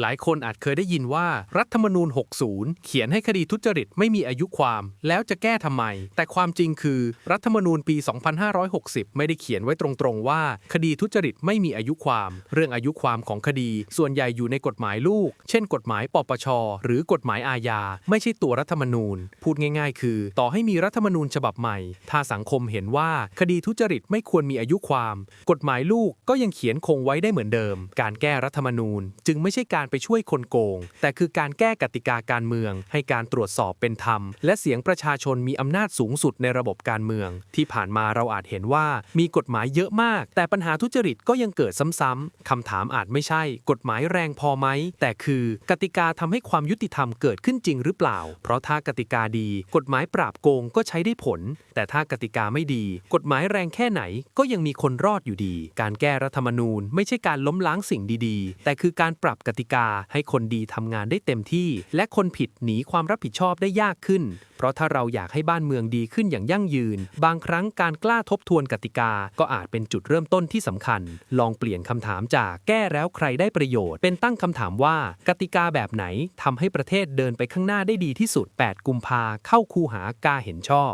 หลายคนอาจเคยได้ยินว่ารัฐธรรมนูญ 60 เขียนให้คดีทุจริตไม่มีอายุความ แล้วจะแก้ทำไม แต่ความจริงคือ รัฐธรรมนูญปี 2560 ไม่ได้เขียนไว้ตรงๆว่า คดีทุจริตไม่มีอายุความ เรื่องอายุความของคดี ส่วนใหญ่อยู่ในกฎหมายลูก เช่น กฎหมายปปช หรือกฎหมายอาญา ไม่ใช่ตัวรัฐธรรมนูญ พูดง่ายๆ คือ ต่อให้มีรัฐธรรมนูญฉบับใหม่ ถ้าสังคมเห็นว่าคดีทุจริตไม่ควรมีอายุความ กฎหมายลูกก็ยังเขียนคงไว้ได้เหมือนเดิม การแก้รัฐธรรมนูญ จึงไม่ใช่การการไปช่วยคนโกง แต่คือการแก้กติกาการเมือง ให้การตรวจสอบเป็นธรรม และเสียงประชาชนมีอำนาจสูงสุดในระบบการเมือง ที่ผ่านมาเราอาจเห็นว่ามีกฎหมายเยอะมาก แต่ปัญหาทุจริตก็ยังเกิดซ้ำๆคำถามอาจไม่ใช่ กฎหมายแรงพอไหมแต่คือกติกาทำให้ความยุติธรรมเกิดขึ้นจริงหรือเปล่า เพราะถ้ากติกาดี กฎหมายปราบโกงก็ใช้ได้ผล แต่ถ้ากติกาไม่ดี กฎหมายแรงแค่ไหนก็ยังมีคนรอดอยู่ดี การแก้รัฐธรรมนูญ ไม่ใช่การล้มล้างสิ่งดีๆ แต่คือการปรับกติกา ให้คนดีทำงานได้เต็มที่ และคนผิดหนีความรับผิดชอบได้ยากขึ้น เพราะถ้าเราอยากให้บ้านเมืองดีขึ้นอย่างยั่งยืน บางครั้งการกล้าทบทวนกติกา ก็อาจเป็นจุดเริ่มต้นที่สำคัญ ลองเปลี่ยนคำถามจากแก้แล้วใครได้ประโยชน์ เป็นตั้งคำถามว่า กติกาแบบไหนทำให้ประเทศเดินไปข้างหน้าได้ดีที่สุด 8 กุมภาเข้าคูหากาเห็นชอบ